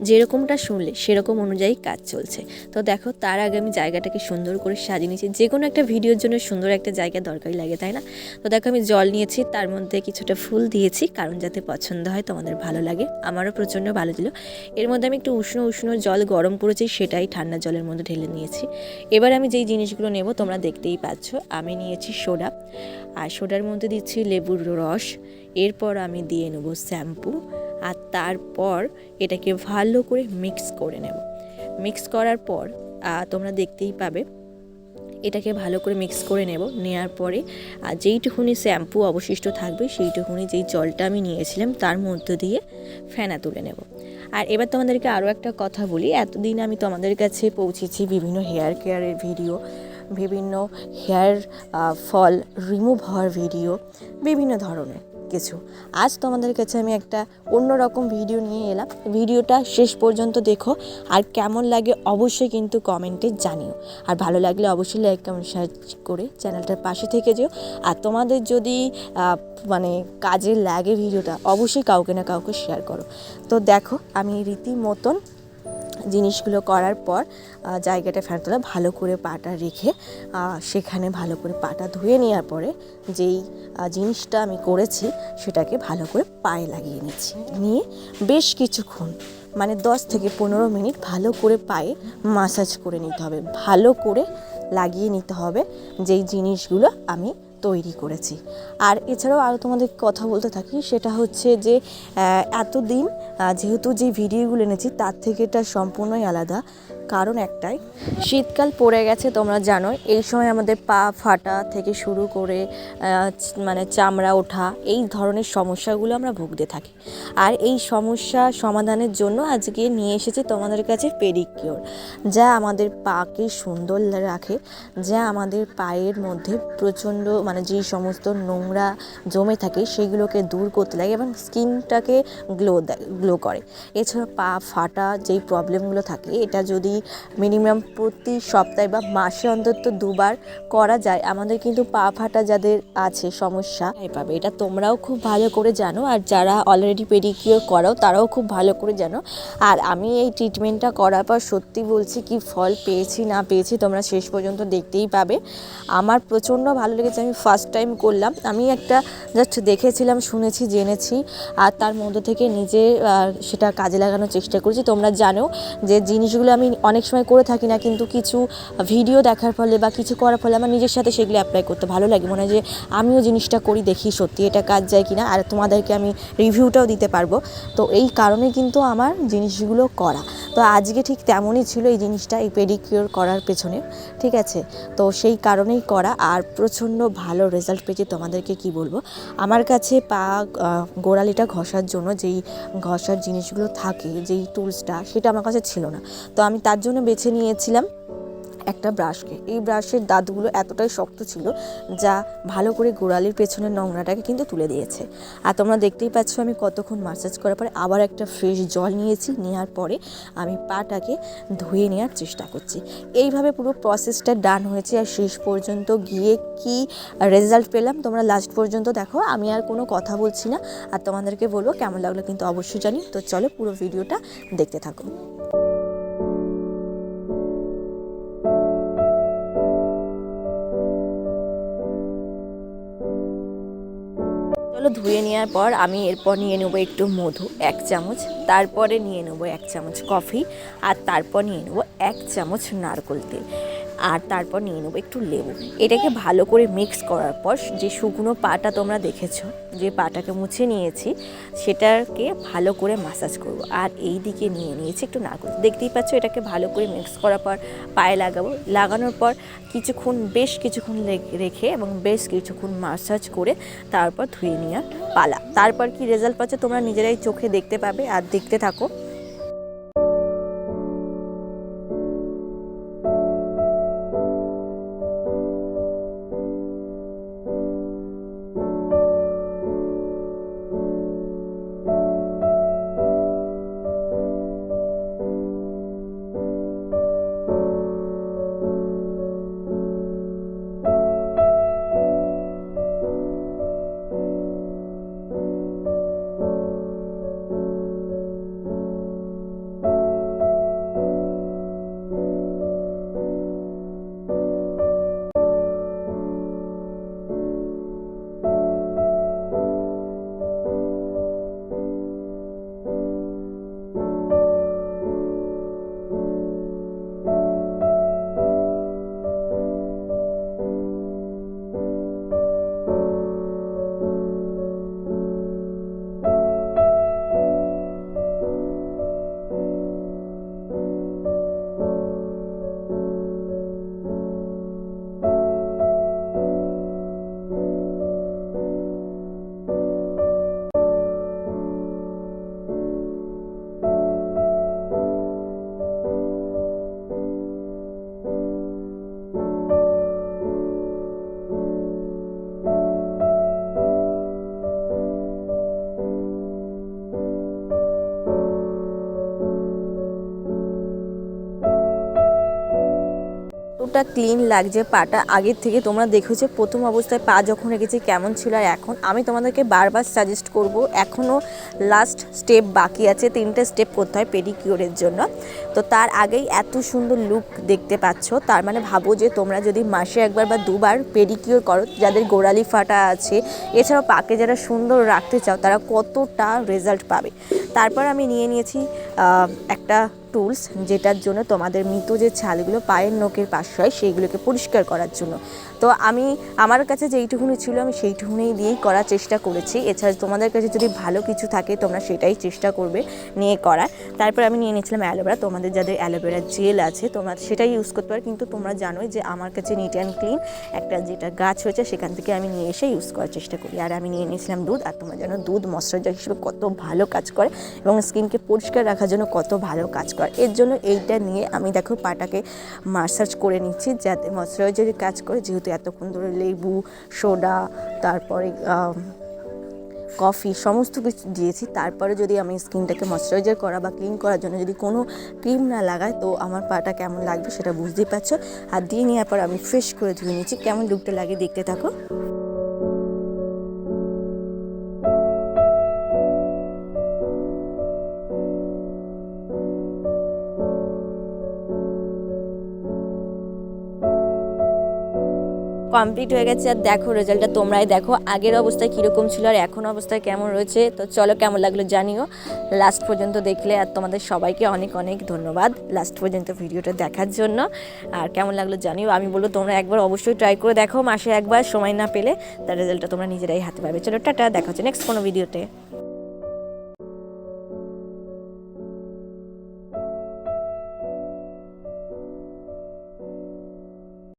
যেরকমটা শুনলে সেরকম অনুযায়ী কাজ চলছে। তো দেখো, তার আগে আমি জায়গাটাকে সুন্দর করে সাজিয়ে নিয়েছি। যে কোনো একটা ভিডিওর জন্য সুন্দর একটা জায়গা দরকারি লাগে, তাই না? তো দেখো, আমি জল নিয়েছি, তার মধ্যে কিছুটা ফুল দিয়েছি, কারণ যাতে পছন্দ হয় তোমাদের ভালো লাগে। আমারও প্রচণ্ড ভালো ছিল এর মধ্যে আমি একটু উষ্ণ উষ্ণ জল গরম করেছি, সেটাই ঠান্ডা জলের মধ্যে ঢেলে নিয়েছি। এবার আমি যেই জিনিসগুলো নেব, তোমরা দেখতেই পাচ্ছ, আমি নিয়েছি সোডা। আর সোডার মধ্যে দিচ্ছি লেবুর রস। এরপর আমি দিয়ে নেব শ্যাম্পু। আর তারপর এটাকে ভালো করে মিক্স করে নেব। মিক্স করার পর তোমরা দেখতেই পাবে, এটাকে ভালো করে মিক্স করে নেব। নেওয়ার পরে আর যেইটুকুনি শ্যাম্পু অবশিষ্ট থাকবে, সেইটুকুনি যেই জলটা আমি নিয়েছিলাম, তার মধ্য দিয়ে ফেনা তুলে নেব। আর এবার তোমাদেরকে আরও একটা কথা বলি। এতদিন আমি তোমাদের কাছে পৌঁছেছি বিভিন্ন হেয়ার কেয়ারের ভিডিও বিভিন্ন হেয়ার ফল রিমুভ হওয়ার ভিডিও বিভিন্ন ধরনের। কিছু। আজ তোমাদের কাছে আমি একটা অন্যরকম ভিডিও নিয়ে এলাম। ভিডিওটা শেষ পর্যন্ত দেখো। আর কেমন লাগে অবশ্যই কিন্তু কমেন্টে জানিও। আর ভালো লাগলে অবশ্যই লাইক কমেন্ট শেয়ার করে চ্যানেলটার পাশে থেকে যেও। আর তোমাদের যদি মানে কাজে লাগে ভিডিওটা, অবশ্যই কাউকে না কাউকে শেয়ার করো। তো দেখো, আমি রীতিমতন জিনিসগুলো করার পর জায়গাটা ফেরত তোলা ভালো করে পাটা রেখে সেখানে ভালো করে পাটা ধুয়ে নেওয়ার পরে যেই জিনিসটা আমি করেছি সেটাকে ভালো করে পায়ে লাগিয়ে নিচ্ছি। নিয়ে বেশ কিছুক্ষণ মানে দশ থেকে পনেরো মিনিট ভালো করে পায়ে মাসাজ করে নিতে হবে। ভালো করে লাগিয়ে নিতে হবে যেই জিনিসগুলো আমি তৈরি করেছি। আর এছাড়াও আরও তোমাদের কথা বলতে থাকি, সেটা হচ্ছে যে এতদিন যেহেতু যে ভিডিওগুলো এনেছি, তার থেকে এটা সম্পূর্ণই আলাদা। কারণ একটাই, শীতকাল পড়ে গেছে তোমরা জানো এই সময় আমাদের পা ফাটা থেকে শুরু করে মানে চামড়া ওঠা, এই ধরনের সমস্যাগুলো আমরা ভুগতে থাকি। আর এই সমস্যা সমাধানের জন্য আজকে নিয়ে এসেছি তোমাদের কাছে পেডিকিওর, যা আমাদের পাকে সুন্দর রাখে, যা আমাদের পায়ের মধ্যে প্রচণ্ড মানে যেই সমস্ত নোংরা জমে থাকে, সেগুলোকে দূর করতে লাগে এবং স্কিনটাকে গ্লো দেয় গ্লো করে। এছাড়া পা ফাটা যেই প্রবলেমগুলো থাকে, এটা যদি মিনিমাম প্রতি সপ্তাহে বা মাসে অন্তত দুবার করা যায়। আমাদের কিন্তু পা ফাটা যাদের আছে সমস্যা পাবে। এটা তোমরাও খুব ভালো করে জানো আর যারা অলরেডি পেডিকিওর করাও, তারাও খুব ভালো করে জানো। আর আমি এই ট্রিটমেন্টটা করার পর সত্যি বলছি কি, ফল পেয়েছি, না পেয়েছি তোমরা শেষ পর্যন্ত দেখতেই পাবে। আমার প্রচণ্ড ভালো লেগেছে, আমি ফার্স্ট টাইম করলাম। আমি একটা জাস্ট দেখেছিলাম, শুনেছি, জেনেছি। আর তার মধ্যে থেকে নিজে সেটা কাজে লাগানোর চেষ্টা করেছি। তোমরা জানো যে জিনিসগুলো আমি অনেক সময় করে থাকি না, কিন্তু কিছু ভিডিও দেখার ফলে বা কিছু করার ফলে আমার নিজের সাথে সেগুলো অ্যাপ্লাই করতে ভালো লাগে। মনে হয় যে আমিও জিনিসটা করি দেখি সত্যি এটা কাজ যায় কি না আর তোমাদেরকে আমি রিভিউটাও দিতে পারব। তো এই কারণে কিন্তু আমার জিনিসগুলো করা। তো আজকে ঠিক তেমনই ছিল এই জিনিসটা, এই পেডিকিওর করার পেছনে, ঠিক আছে? তো সেই কারণেই করা, আর প্রচণ্ড ভালো রেজাল্ট পেয়েছি, তোমাদেরকে কি বলব? আমার কাছে পা গোড়ালিটা ঘষার জন্য যেই ঘষার জিনিসগুলো থাকে, যেই টুলসটা সেটা আমার কাছে ছিল না। তো আমি তার জন্য বেছে নিয়েছিলাম একটা ব্রাশকে। এই ব্রাশের দাঁতগুলো এতটাই শক্ত ছিল যা ভালো করে গোড়ালির পেছনের নোংরাটাকে কিন্তু তুলে দিয়েছে। আর তোমরা দেখতেই পাচ্ছ আমি কতক্ষণ মাসাজ করার পরে আবার একটা ফ্রেশ জল নিয়েছি। নেওয়ার পরে আমি পাটাকে ধুয়ে নেওয়ার চেষ্টা করছি। এইভাবে পুরো প্রসেসটা ডান হয়েছে আর শেষ পর্যন্ত গিয়ে কি রেজাল্ট পেলাম তোমরা লাস্ট পর্যন্ত দেখো। আমি আর কোনো কথা বলছি না। আর তোমাদেরকে বলব কেমন লাগল কিন্তু অবশ্যই জানি তো চলো পুরো ভিডিওটা দেখতে থাকো। চলো ধুয়ে নেওয়ার পর আমি এরপর নিয়ে নেব একটু মধু, এক চামচ। তারপরে নিয়ে নেব এক চামচ কফি আর তারপর নিয়ে নেব এক চামচ নারকোল তেল। আর তারপর নিয়ে নেব একটু লেবু। এটাকে ভালো করে মিক্স করার পর যে শুকনো পাটা তোমরা দেখেছ, যে পাটাকে মুছে নিয়েছি, সেটাকে ভালো করে মাসাজ করব। আর এই দিকে নিয়ে নিয়েছি একটু নারকোল। দেখতেই পাচ্ছ এটাকে ভালো করে মিক্স করার পর পায়ে লাগাবো। লাগানোর পর কিছুক্ষণ, বেশ কিছুক্ষণ রেখে এবং বেশ কিছুক্ষণ মাসাজ করে তারপর ধুয়ে নেওয়ার পালা। তারপর কি রেজাল্ট পাচ্ছে? তোমরা নিজেরাই চোখে দেখতে পাবে আর দেখতে থাকো। কতটা ক্লিন লাগছে, পাটা আগের থেকে তোমরা দেখেছ, প্রথম অবস্থায় পা যখন রেখেছি কেমন ছিল আর এখন? আমি তোমাদেরকে বারবার সাজেস্ট করব এখনও লাস্ট স্টেপ বাকি আছে, তিনটে স্টেপ করতে হয় পেডিকিওরের জন্য। তো তার আগেই এত সুন্দর লুক দেখতে পাচ্ছ, তার মানে ভাবো যে তোমরা যদি মাসে একবার বা দুবার পেডিকিওর করো, যাদের গোড়ালি ফাটা আছে, এছাড়াও পাকে যারা সুন্দর রাখতে চাও, তারা কতটা রেজাল্ট পাবে। তারপর আমি নিয়ে নিয়েছি একটা টুলস যেটার জন্য তোমাদের মৃত যে ছালগুলো পায়ের নখের পাশ হয়, সেইগুলোকে পরিষ্কার করার জন্য। তো আমি আমার কাছে যেইটুকুনি ছিল আমি সেইটুকুনি দিয়েই করার চেষ্টা করেছি। এছাড়া তোমাদের কাছে যদি ভালো কিছু থাকে তোমরা সেটাই চেষ্টা করবে নিয়ে করার। তারপর আমি নিয়ে নিয়েছিলাম অ্যালোভেরা। তোমাদের যাদের অ্যালোভেরা জেল আছে তোমরা সেটাই ইউজ করতে পারো। কিন্তু তোমরা জানোই যে আমার কাছে নিট অ্যান্ড ক্লিন একটা যেটা গাছ হয়েছে সেখান থেকে আমি নিয়ে এসে ইউজ করার চেষ্টা করি। আর আমি নিয়ে নিয়েছিলাম দুধ। আর তোমরা জানো দুধ ময়শ্চারাইজার হিসেবে কত ভালো কাজ করে এবং স্কিনকে পরিষ্কার রাখার জন্য কত ভালো কাজ করে। এর জন্য এইটা নিয়ে আমি দেখো পাটাকে মাসাজ করে নিচ্ছি যাতে ময়শ্চারাইজারের কাজ করে। যেহেতু এতক্ষণ ধরে লেবু, সোডা, তারপরে কফি সমস্ত কিছু দিয়েছি। তারপরে যদি আমি স্কিনটাকে ময়শ্চারাইজার করা বা ক্লিন করার জন্য যদি কোনো ক্রিম না লাগাই, তো আমার পাটা কেমন লাগবে সেটা বুঝতেই পারছ। আর দিয়ে নেওয়ার পর আমি ফ্রেশ করে ধুয়ে নিয়েছি কেমন লুকটা লাগে দেখতে থাকো। কমপ্লিট হয়ে গেছে আর দেখো রেজাল্টটা তোমরাই দেখো। আগের অবস্থায় কীরকম ছিল আর এখন অবস্থায় কেমন রয়েছে? তো চলো কেমন লাগল জানিও। লাস্ট পর্যন্ত দেখলে আর তোমাদের সবাইকে অনেক অনেক ধন্যবাদ লাস্ট পর্যন্ত ভিডিওটা দেখার জন্য। আর কেমন লাগল জানিও, আমি বলব তোমরা একবার অবশ্যই ট্রাই করে দেখো, মাসে একবার সময় না পেলে তার রেজাল্টটা তোমরা নিজেরাই হাতে পাবে। চলো টাটা, দেখা হচ্ছে নেক্সট কোনো ভিডিওতে